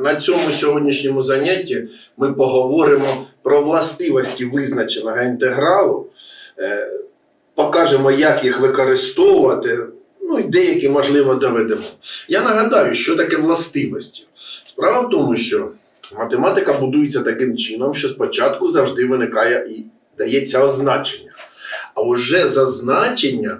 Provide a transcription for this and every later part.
на цьому сьогоднішньому занятті ми поговоримо про властивості визначеного інтегралу, е, покажемо, як їх використовувати, ну і деякі, можливо, доведемо. Я нагадаю, що таке властивості. Справа в тому, що математика будується таким чином, що спочатку завжди виникає і дається означення. А вже за значення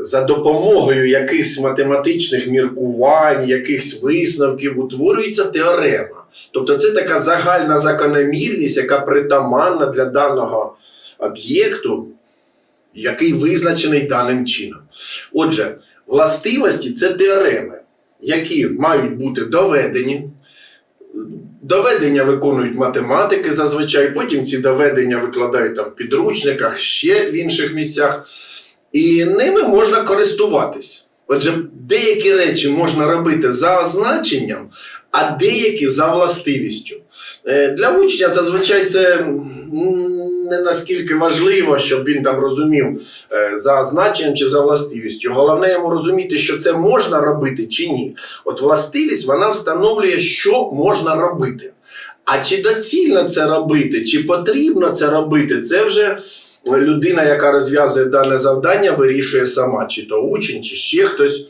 за допомогою якихось математичних міркувань, якихось висновків утворюється теорема. Тобто це така загальна закономірність, яка притаманна для даного об'єкту, який визначений даним чином. Отже, властивості це теореми, які мають бути доведені. Доведення виконують математики зазвичай, потім ці доведення викладають там в підручниках, ще в інших місцях. І ними можна користуватись. Отже, деякі речі можна робити за означенням, а деякі за властивістю. Е, Для учня зазвичай це не наскільки важливо, щоб він там розумів е, за означенням чи за властивістю. Головне йому розуміти, що це можна робити чи ні. От властивість вона встановлює, що можна робити. А чи доцільно це робити, чи потрібно це робити, це вже людина, яка розв'язує дане завдання, вирішує сама, чи то учень, чи ще хтось.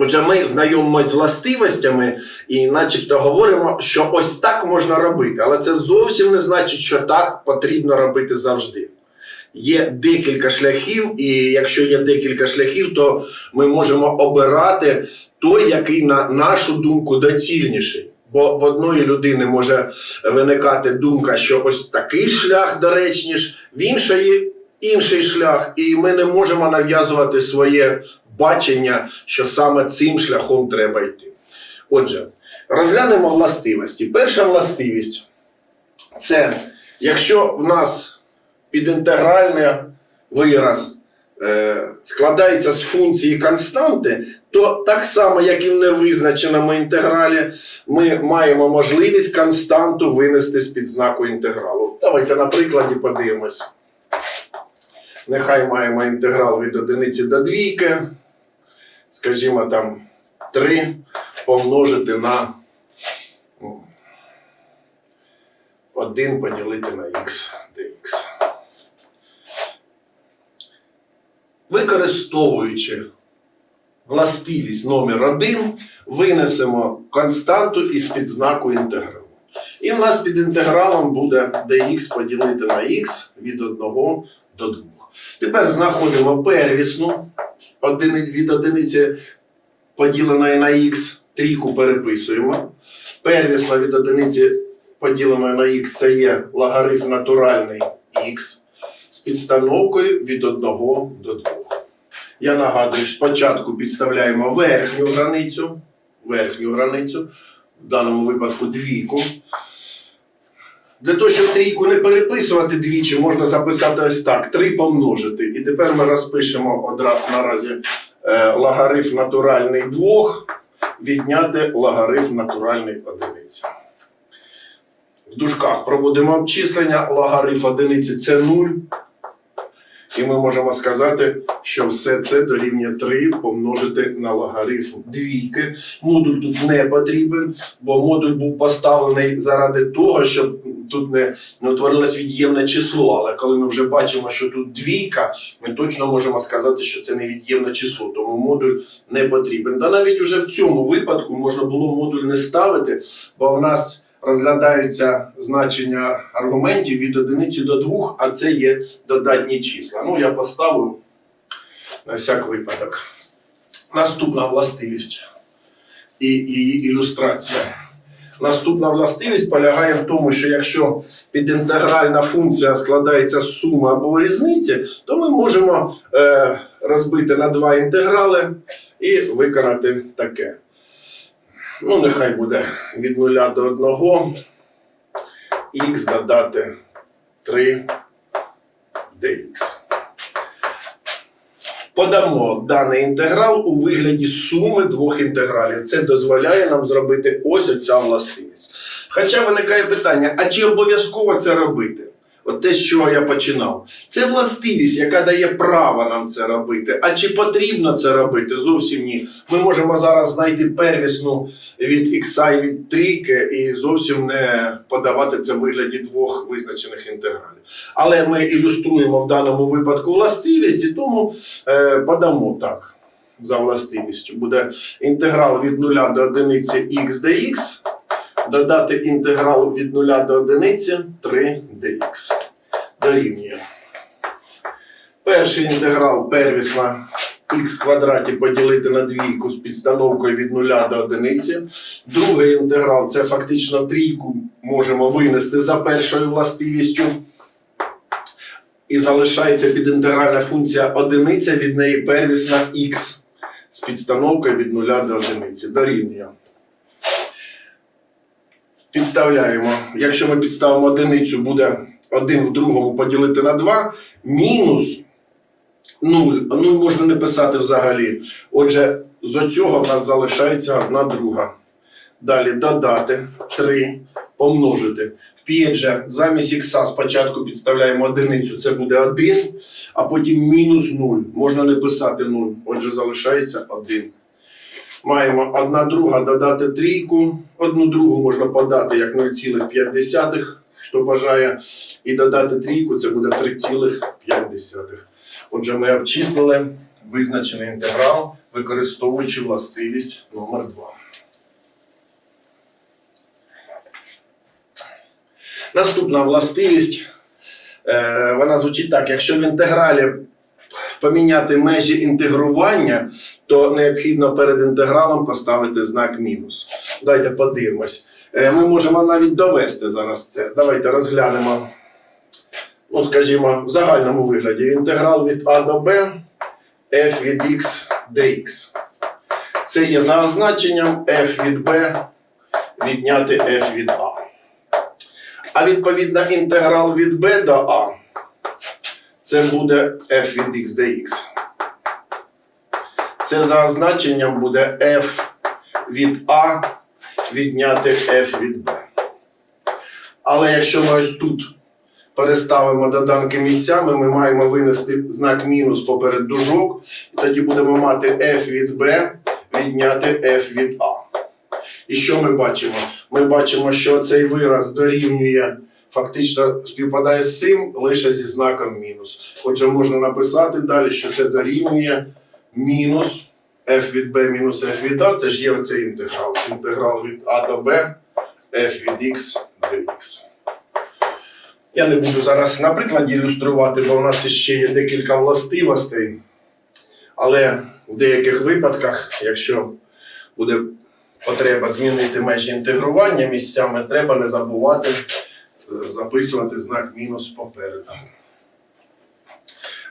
Отже, ми знайомимося з властивостями і начебто говоримо, що ось так можна робити, але це зовсім не значить, що так потрібно робити завжди. Є декілька шляхів, і якщо є декілька шляхів, то ми можемо обирати той, який, на нашу думку, доцільніший. Бо в одної людини може виникати думка, що ось такий шлях доречніш, в іншої інший шлях, і ми не можемо нав'язувати своє бачення, що саме цим шляхом треба йти. Отже, розглянемо властивості. Перша властивість це якщо в нас підінтегральний вираз складається з функції константи, то так само, як і в невизначеному інтегралі, ми маємо можливість константу винести з під знаку інтегралу. Давайте на прикладі подивимось. Нехай маємо інтеграл від одиниці до двійки. Скажімо, там 3 помножити на 1 поділити на х dx. Використовуючи властивість номер 1, винесемо константу із під знаку інтегралу. І в нас під інтегралом буде dx поділити на х від 1 до 2. Тепер знаходимо первісну від одиниці поділеної на х, трійку переписуємо. Первісна від одиниці поділеної на х це є логарифм натуральний х з підстановкою від 1 до 2. Я нагадую, спочатку підставляємо верхню границю, верхню границю, в даному випадку двійку. Для того, щоб трійку не переписувати двічі, можна записати ось так: 3 помножити. І тепер ми розпишемо одразу наразі е, логарифм натуральний 2, відняти логарифм натуральний одиниці. В дужках проводимо обчислення, логарифм одиниці це 0. І ми можемо сказати, що все це дорівнює 3 помножити на логарифм двійки. Модуль тут не потрібен, бо модуль був поставлений заради того, щоб тут не, не утворилось від'ємне число. Але коли ми вже бачимо, що тут двійка, ми точно можемо сказати, що це не від'ємне число, тому модуль не потрібен. Та навіть уже в цьому випадку можна було модуль не ставити, бо в нас розглядаються значення аргументів від одиниці до двох, а це є додатні числа. Ну, я поставив на всяк випадок. Наступна властивість і, і ілюстрація. Наступна властивість полягає в тому, що якщо підінтегральна функція складається з суми або різниці, то ми можемо е, розбити на два інтеграли і виконати таке. Ну, нехай буде від 0 до 1 х додати 3 dx. Подамо даний інтеграл у вигляді суми двох інтегралів. Це дозволяє нам зробити ось оця властивість. Хоча виникає питання: а чи обов'язково це робити? От те, з чого я починав. Це властивість, яка дає право нам це робити. А чи потрібно це робити? Зовсім ні. Ми можемо зараз знайти первісну від ікса і від трійки і зовсім не подавати це в вигляді двох визначених інтегралів. Але ми ілюструємо в даному випадку властивість, і тому е, подамо так. За властивістю буде інтеграл від 0 до 1 х dx, додати інтеграл від 0 до 1 3 dx. Дорівнює. Перший інтеграл первісна х квадраті поділити на двійку з підстановкою від 0 до 1. Другий інтеграл це фактично трійку можемо винести за першою властивістю. І залишається підінтегральна функція одиниця, від неї первісна х з підстановкою від 0 до 1. Дорівнює. Підставляємо. Якщо ми підставимо одиницю, буде 1 в другому поділити на 2, мінус 0. 0 можна не писати взагалі. Отже, з оцього в нас залишається одна друга. Далі додати 3, помножити. В п'єдже замість ікса спочатку підставляємо одиницю, це буде 1, а потім мінус 0. Можна не писати 0. Отже, залишається 1. Маємо 1 друга додати трійку. Одну другу можна подати як 0,5, хто бажає. І додати трійку це буде 3,5. Отже, ми обчислили визначений інтеграл, використовуючи властивість номер 2. Наступна властивість, е, вона звучить так: якщо в інтегралі поміняти межі інтегрування, то необхідно перед інтегралом поставити знак мінус. Давайте подивимось. Е, Ми можемо навіть довести зараз це. Давайте розглянемо, ну, скажімо, в загальному вигляді. Інтеграл від А до Б f від x dx. Це є за означенням f від b відняти f від a. А відповідно інтеграл від b до a це буде f від x dx. Це за означенням буде f від a відняти f від b. Але якщо ми ось тут переставимо доданки місцями, ми маємо винести знак мінус поперед дужок, і тоді будемо мати f від b відняти f від a. І що ми бачимо? Ми бачимо, що цей вираз дорівнює, фактично співпадає з цим лише зі знаком мінус. Отже, можна написати далі, що це дорівнює мінус f від b мінус f від a. Це ж є оцей інтеграл. Інтеграл від a до b f від x dx. Я не буду зараз на прикладі ілюструвати, бо в нас ще є декілька властивостей. Але в деяких випадках, якщо буде потреба змінити межі інтегрування місцями, треба не забувати записувати знак мінус попереду.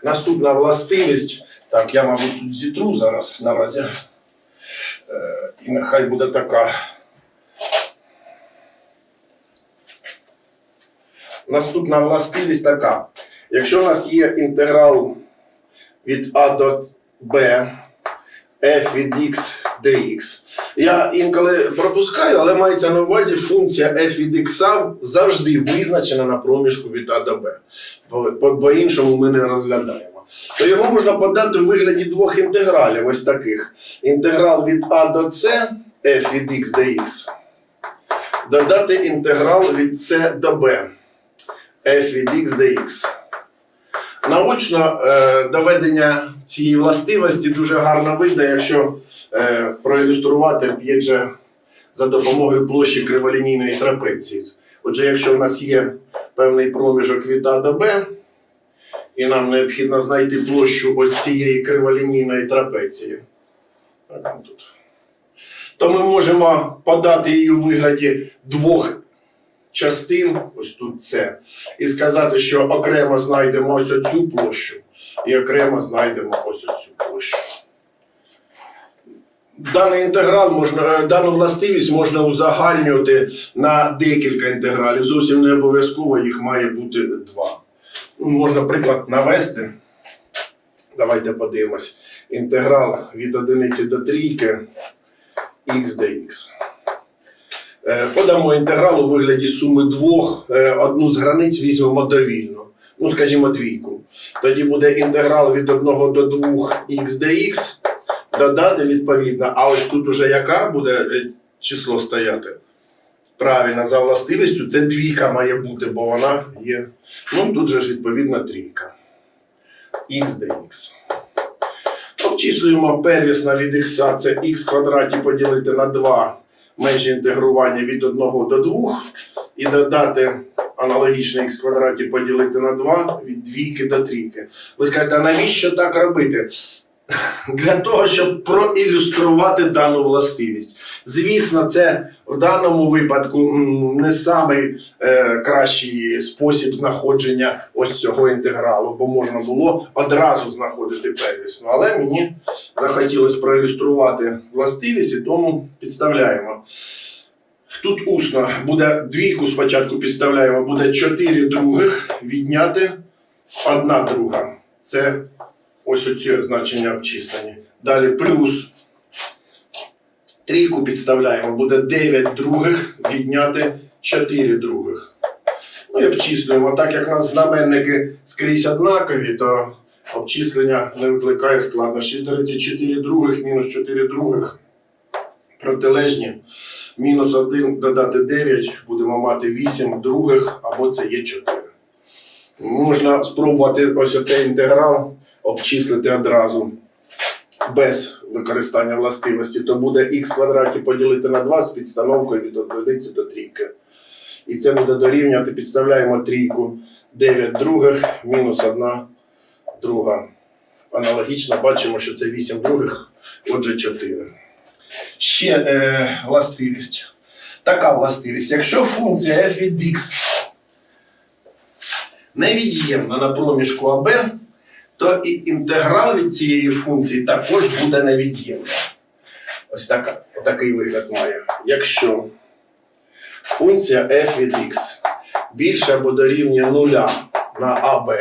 Наступна властивість. Так, я, мабуть, тут зітру зараз наразі. Е, І нехай буде така. Наступна властивість така. Якщо у нас є інтеграл від А до Б, f від x dx. Я інколи пропускаю, але мається на увазі функція f від x завжди визначена на проміжку від А до бо- По-іншому ми не розглядаємо. То його можна подати у вигляді двох інтегралів, ось таких. Інтеграл від А до С f від x dx. Додати інтеграл від С до Б f від x dx. Наочно е, доведення цієї властивості дуже гарно вийде, якщо е, проілюструвати п'єдже за допомогою площі криволінійної трапеції. Отже, якщо в нас є певний проміжок від А до Б, і нам необхідно знайти площу ось цієї криволінійної трапеції, ну, то ми можемо подати її у вигляді двох частин, ось тут це, і сказати, що окремо знайдемо ось оцю площу, і окремо знайдемо ось оцю площу. Даний інтеграл можна, е, дану властивість можна узагальнювати на декілька інтегралів. Зовсім не обов'язково їх має бути два. Можна приклад навести. Давайте подивимось. Інтеграл від одиниці до трійки х dx. Е, Подамо інтеграл у вигляді суми двох, е, одну з границь візьмемо довільно. Ну, скажімо, двійку. Тоді буде інтеграл від 1 до 2 х dx, додати відповідно. А ось тут уже яка буде е, число стояти? Правильно, за властивістю це двійка має бути, бо вона є. Ну, тут же ж відповідно трійка. х dx. Обчислюємо первісна від х, це х квадраті поділити на 2 межі інтегрування від 1 до 2 і додати аналогічно х квадраті поділити на 2 від двійки до трійки. Ви скажете, а навіщо так робити? Для того, щоб проілюструвати дану властивість. Звісно, це в даному випадку не самий е, кращий спосіб знаходження ось цього інтегралу, бо можна було одразу знаходити первісну. Але мені захотілося проілюструвати властивість, і тому підставляємо. Тут усно буде двійку спочатку підставляємо, буде 4 других відняти 1 друга. Це ось оці значення обчислені. Далі плюс трійку підставляємо, буде 9 других відняти 4 других. Ну і обчислюємо. Так як у нас знаменники скрізь однакові, то обчислення не викликає складнощів. До речі, 4 других мінус 4 других протилежні. Мінус 1 додати 9, будемо мати 8 других, або це є 4. Можна спробувати ось оцей інтеграл обчислити одразу без використання властивості, то буде х квадраті поділити на 2 з підстановкою від одиниці до трійки. І це буде дорівнювати, підставляємо трійку 9 других мінус 1 друга. Аналогічно бачимо, що це 8 других, отже 4. Ще е, властивість. Така властивість. Якщо функція f від x невід'ємна на проміжку АБ, то і інтеграл від цієї функції також буде невід'ємним. Ось така, такий вигляд має. Якщо функція f від x більше або дорівнює нуля на АБ,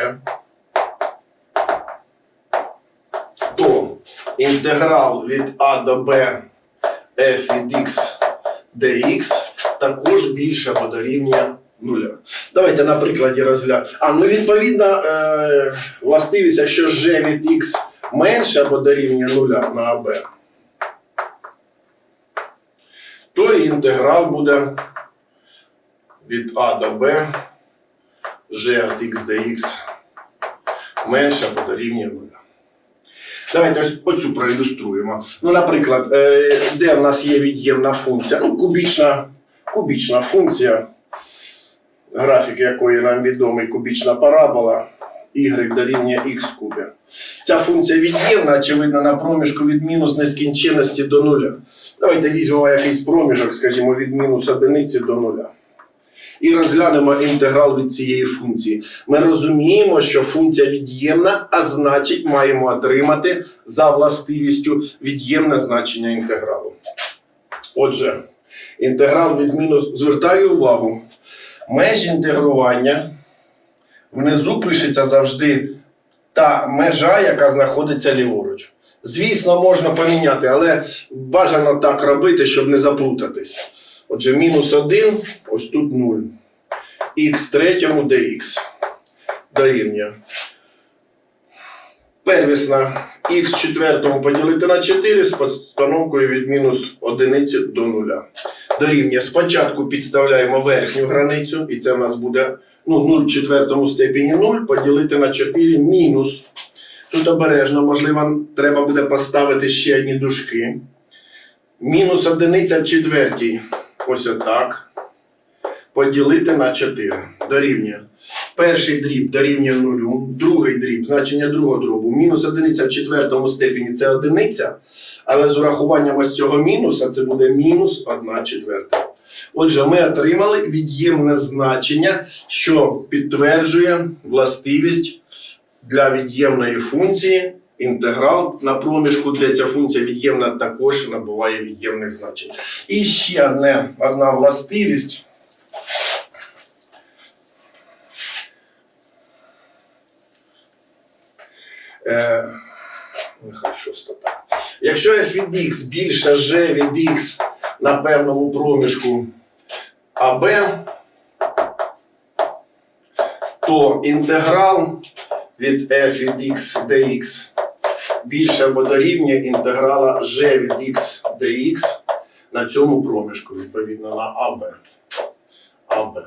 то інтеграл від А до Б f від x dx також більше або дорівнює нуля. Давайте на прикладі розглянемо. А, ну відповідно, е, властивість, якщо g від x менше або дорівнює нуля на АБ, то інтеграл буде від А до Б g від x dx менше або дорівнює нуля. Давайте ось оцю проілюструємо. Ну, наприклад, е, де в нас є від'ємна функція? Ну, кубічна, кубічна функція, графік якої нам відомий, кубічна парабола, y дорівнює в кубі. Ця функція від'ємна, очевидно, на проміжку від мінус нескінченності до нуля. Давайте візьмемо якийсь проміжок, скажімо, від мінус одиниці до нуля. І розглянемо інтеграл від цієї функції. Ми розуміємо, що функція від'ємна, а значить, маємо отримати за властивістю від'ємне значення інтегралу. Отже, інтеграл від мінус. Звертаю увагу, межі інтегрування внизу пишеться завжди та межа, яка знаходиться ліворуч. Звісно, можна поміняти, але бажано так робити, щоб не заплутатись. Отже, мінус 1, ось тут 0. Х третьому dx дорівнює. Первісна х четвертому поділити на 4 з постановкою від мінус 1 до 0. Дорівнює. Спочатку підставляємо верхню границю, і це в нас буде ну, 0 в четвертому степені 0 поділити на 4 мінус. Тут обережно, можливо, треба буде поставити ще одні дужки. Мінус одиниця в четвертій. Ось отак. Поділити на 4. Дорівнює. Перший дріб дорівнює нулю, другий дріб, значення другого дробу. Мінус одиниця в четвертому степені це одиниця, але з урахуванням ось цього мінуса це буде мінус 1 четверта. Отже, ми отримали від'ємне значення, що підтверджує властивість для від'ємної функції. Інтеграл на проміжку, де ця функція від'ємна, також набуває від'ємних значень. І ще одне, одна властивість. Е, нехай шоста так. Якщо f від x більше g від x на певному проміжку АБ, то інтеграл від f від x dx більше або дорівнює інтеграла g від x dx на цьому проміжку, відповідно на АБ. АБ.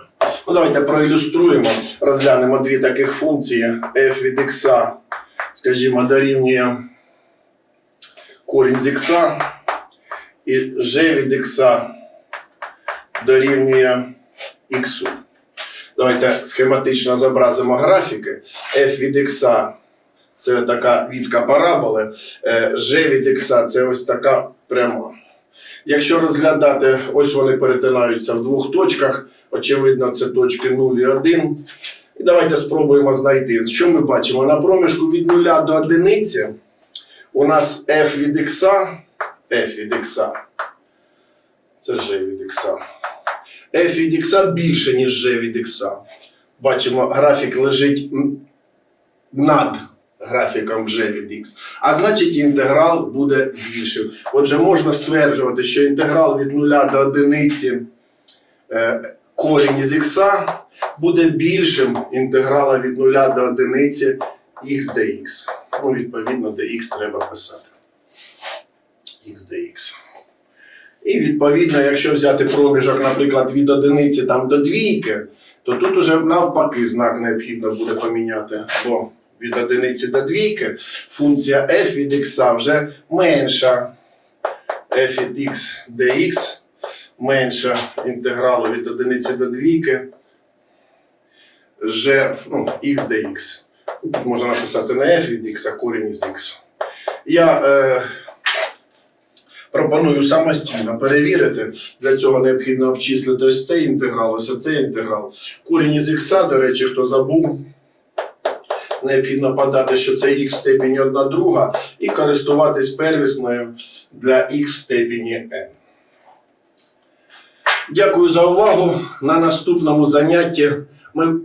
Ну, давайте проілюструємо, розглянемо дві таких функції f від x, скажімо, дорівнює корінь з x, і g від x дорівнює x. Давайте схематично зобразимо графіки. f від x це така відка параболи, е, g від x це ось така пряма. Якщо розглядати, ось вони перетинаються в двох точках. Очевидно, це точки 0 і 1. І давайте спробуємо знайти. Що ми бачимо? На проміжку від 0 до 1 у нас f від x, f від x, це g від x. f від x більше, ніж g від x. Бачимо, графік лежить над графіком g від x. А значить, інтеграл буде більшим. Отже, можна стверджувати, що інтеграл від 0 до 1 е, корінь із x буде більшим інтеграла від 0 до 1 x dx. Ну, відповідно, dx треба писати. x dx. І відповідно, якщо взяти проміжок, наприклад, від одиниці там, до двійки, то тут уже навпаки знак необхідно буде поміняти. Бо від одиниці до двійки функція f від x вже менша f від x dx менша інтегралу від одиниці до двійки g, ну, x dx. Тут можна написати не f від x, а корінь із x. Я е, пропоную самостійно перевірити. Для цього необхідно обчислити ось цей інтеграл, ось цей інтеграл. Корінь із х, до речі, хто забув, необхідно подати, що це х в степені 1 друга, і користуватись первісною для х в степені n. Дякую за увагу. На наступному занятті ми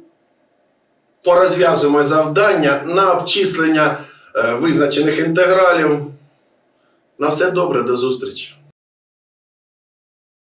порозв'язуємо завдання на обчислення е, визначених інтегралів. На все добре, до зустрічі!